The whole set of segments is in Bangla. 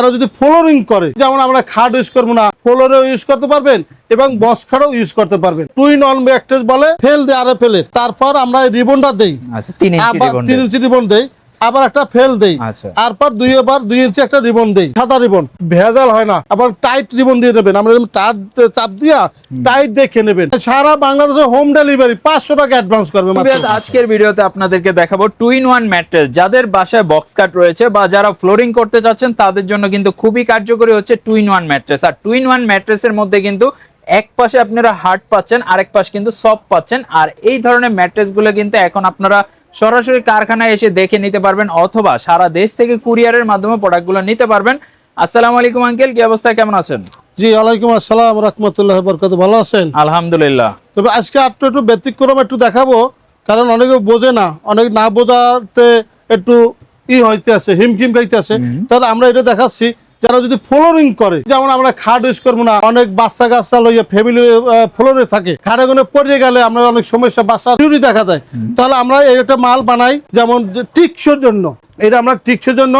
তারা যদি ফ্লোরিং করে যেমন আমরা খাট ইউজ করব না ফ্লোরেও ইউজ করতে পারবেন এবং বস খাটও ইউজ করতে পারবেন। টুইন অন ব্যাকটেজ বলে ফেল দেয় আরে ফেলে। তারপর আমরা রিবনটা দেই। আচ্ছা তিন ইঞ্চি রিবন দেয় ইঞ্চি রিবন দেই। আবার একটা ফেল দেই। আচ্ছা। তারপর দুই বার দুই ইঞ্চি একটা রিবন দেই সাদা রিবন। ভেজাল হয় না। আবার টাইট রিবন দিয়ে নেবেন। আমরা টাইট চাপ দিয়া টাইট দেখে নেবেন। সারা বাংলাদেশে হোম ডেলিভারি পাঁচশো টাকা অ্যাডভান্স করবে আজকের ভিডিওতে আপনাদেরকে দেখাবো টু ইন ওয়ান ম্যাট্রেস যাদের বাসায় বক্স কাট রয়েছে বা যারা ফ্লোরিং করতে চাচ্ছেন তাদের জন্য কিন্তু খুবই কার্যকরী হচ্ছে টু ইন ওয়ান ম্যাট্রেস আর টু ইন ওয়ান ম্যাট্রেসের মধ্যে কিন্তু এক পাশে আপনারা হার্ড পাচ্ছেন আরেক পাশে কিন্তু সফট পাচ্ছেন। আর এই ধরনের ম্যাট্রেসগুলো কিন্তু এখন আপনারা সরাসরি কারখানায় এসে দেখে নিতে পারবেন অথবা সারা দেশ থেকে কুরিয়ারের মাধ্যমে প্রোডাক্টগুলো নিতে পারবেন। আসসালামু আলাইকুম আঙ্কেল কি অবস্থা? কেমন আছেন? জি ওয়ালাইকুম আসসালাম রহমতুল্লাহ বরকত ভালো আছেন? আলহামদুলিল্লাহ। তবে আজকে একটু একটু ব্যতিক্রম একটু দেখাবো কারণ অনেকে বোঝে না অনেক না বোঝাতে একটু ই হইতে আছে হিমকিম খাইতে আছে তাহলে আমরা এটা দেখাচ্ছি যারা যদি ফ্লোরিং করে যেমন আমরা খাট ইউজ করব না অনেক বাচ্চা কাচ্চা লইয়া ফ্যামিলি ফ্লোরে থাকে। খাটে কোনো পড়ে গেলে আমরা অনেক সমস্যা বাচ্চা ডিউটি দেখা দেয় তাহলে আমরা একটা মাল বানাই যেমন টিকসোর জন্য। এটা আমরা টিকসোর জন্য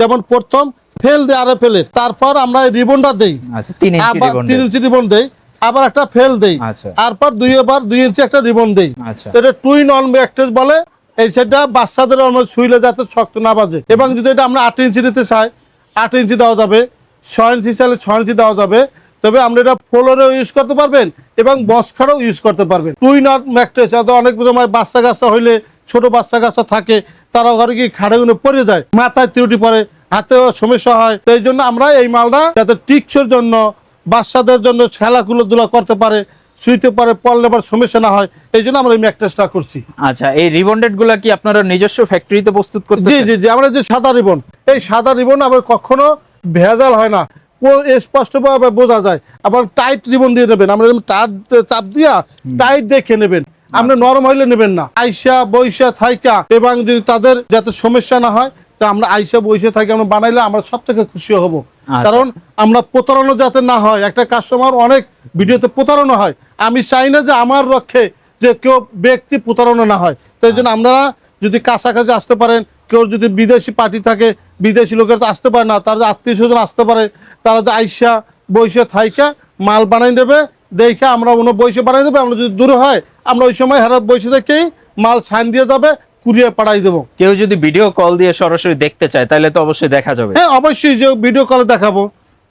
যেমন প্রথম ফেল দেয় আরে ফেলের তারপর আমরা রিবনটা দেই। আচ্ছা তিন ইঞ্চি আবার রিবন তিন ইঞ্চি রিবন দেই আবার একটা ফেল দেই। আচ্ছা। তারপর দুই বার দুই ইঞ্চি একটা রিবন দেই। আচ্ছা। তো এটা টুইন অন ম্যাট্রেস বলে এই সেটা বাচ্চাদের আমরা শুইলে যাতে শক্ত না বাজে। এবং যদি এটা আমরা আট ইঞ্চি দিতে চাই আট ইঞ্চি দেওয়া যাবে, ছয় ইঞ্চি চাইলে ছয় ইঞ্চি দেওয়া যাবে। তবে আমরা এটা ফ্লোরেও ইউজ করতে পারবেন এবং বস খাড়াও ইউজ করতে পারবেন। টুইন অন ম্যাট্রেস যাতে অনেক সময় বাচ্চা কাচ্চা হইলে ছোট বাচ্চা কাচ্চা থাকে তারা ঘরে কি খাড়েগুলো পড়ে যায়, মাথায় ত্রুটি পড়ে, হাতেও সমস্যা হয়। তো এই জন্য আমরা এই মালটা যাতে টিকসের জন্য, বাচ্চাদের জন্য খেলাধুলো দুলা করতে পারে শুইতে পারে পড়লে আবার সমস্যা না হয়। এই জন্য আমরা এই ম্যাট্রেসটা করছি। আচ্ছা এই রিবন্ডেডগুলা কি আপনারা নিজস্ব ফ্যাক্টরিতে প্রস্তুত করতে জি জি জি আমরা যে সাদা রিবন এই সাদা রিবন আবার কখনো ভেজাল হয় না। স্পষ্টভাবে বোঝা যায়। আবার টাইট রিবন দিয়ে নেবেন। আমরা টাইট চাপ দিয়া টাইট দেখে নেবেন। আপনি নরম হইলে নেবেন না। আইসা বৈশা থাইকা এবং যদি তাদের যাতে সমস্যা না হয় তা আমরা আইসা বৈশা থাকি আমরা বানাইলে আমরা সব থেকে খুশি হব। আচ্ছা। কারণ আমরা প্রতারণা যাতে না হয় একটা কাস্টমার অনেক ভিডিওতে প্রতারণা হয়। আমি চাই না যে আমার রক্ষে যে কেউ ব্যক্তি প্রতারণা না হয়। তো এই জন্য আপনারা যদি কাছাকাছি আসতে পারেন কেউ যদি বিদেশি পার্টি থাকে বিদেশি লোকের তো আসতে পারে না তারা আত্মীয় স্বজন আসতে পারে তারা যে আইসা বৈশে থাইকা মাল বানাই দেবে দেখে আমরা অন্য বৈশে বানাই দেবে। আমরা যদি দূরে হয় আমরা ওই সময় হেরাত বৈশে থেকেই মাল সাইন দিয়ে যাবে কুরিয়ার পাঠাই দেবো। কেউ যদি ভিডিও কল দিয়ে সরাসরি দেখতে চায় তাহলে তো অবশ্যই দেখা যাবে। হ্যাঁ অবশ্যই যে ভিডিও কলে দেখাবো।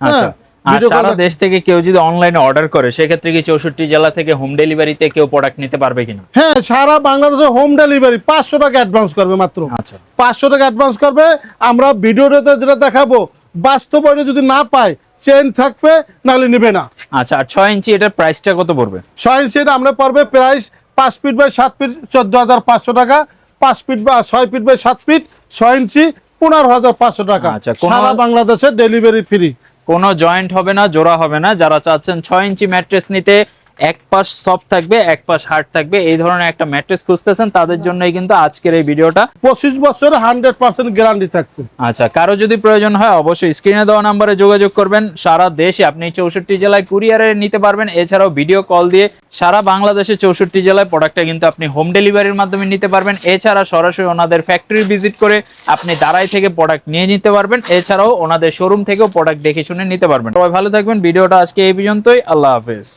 আচ্ছা। হ্যাঁ আর সারা দেশ থেকে কেউ যদি অনলাইনে অর্ডার করে সেক্ষেত্রে কি চৌষট্টি জেলা থেকে হোম ডেলিভারিতে কেউ প্রোডাক্ট নিতে পারবে কিনা? হ্যাঁ সারা বাংলাদেশে হোম ডেলিভারি পাঁচশো টাকা অ্যাডভান্স করবে মাত্র। আচ্ছা। পাঁচশো টাকা অ্যাডভান্স করবে। আমরা ভিডিওটাতে যেটা দেখাবো বাস্তবে যদি না পায় চেন থাকবে নাহলে নেবে না। আচ্ছা আর ছয় ইঞ্চি এটার প্রাইসটা কত পড়বে? ছয় ইঞ্চি এটা আমরা পড়বে প্রাইস পাঁচ ফিট বাই সাত ফিট চোদ্দ হাজার পাঁচশো টাকা। পাঁচ ফিট বা ছয় ফিট বাই সাত ফিট ছয় ইঞ্চি পনেরো হাজার পাঁচশো টাকা। আচ্ছা, সারা বাংলাদেশে ডেলিভারি ফ্রি কোনো জয়েন্ট হবে না জোড়া হবে না। যারা চাচ্ছেন ছয় ইঞ্চি ম্যাট্রেস নিতে এক পাশ সফট থাকবে এক পাশ হার্ড থাকবে। এই ধরনের একটা ম্যাট্রেস খুঁজতেছেন তাদের জন্যই কিন্তু আজকের এই ভিডিওটা। পঁচিশ বছর হান্ড্রেড পার্সেন্ট গ্যারান্টি থাকবে। আচ্ছা কারও যদি প্রয়োজন হয় অবশ্যই স্ক্রিনে দেওয়া নাম্বারে যোগাযোগ করবেন। সারা দেশে আপনি চৌষট্টি জেলায় কুরিয়ারে নিতে পারবেন। এছাড়াও ভিডিও কল দিয়ে সারা বাংলাদেশে চৌষট্টি জেলায় প্রোডাক্টটা কিন্তু আপনি হোম ডেলিভারির মাধ্যমে নিতে পারবেন। এছাড়া সরাসরি ওনাদের ফ্যাক্টরি ভিজিট করে আপনি দাঁড়াই থেকে প্রোডাক্ট নিয়ে নিতে পারবেন। এছাড়াও ওনাদের শোরুম থেকেও প্রোডাক্ট দেখে শুনে নিতে পারবেন। সবাই ভালো থাকবেন। ভিডিওটা আজকে এই পর্যন্তই। আল্লাহ হাফেজ।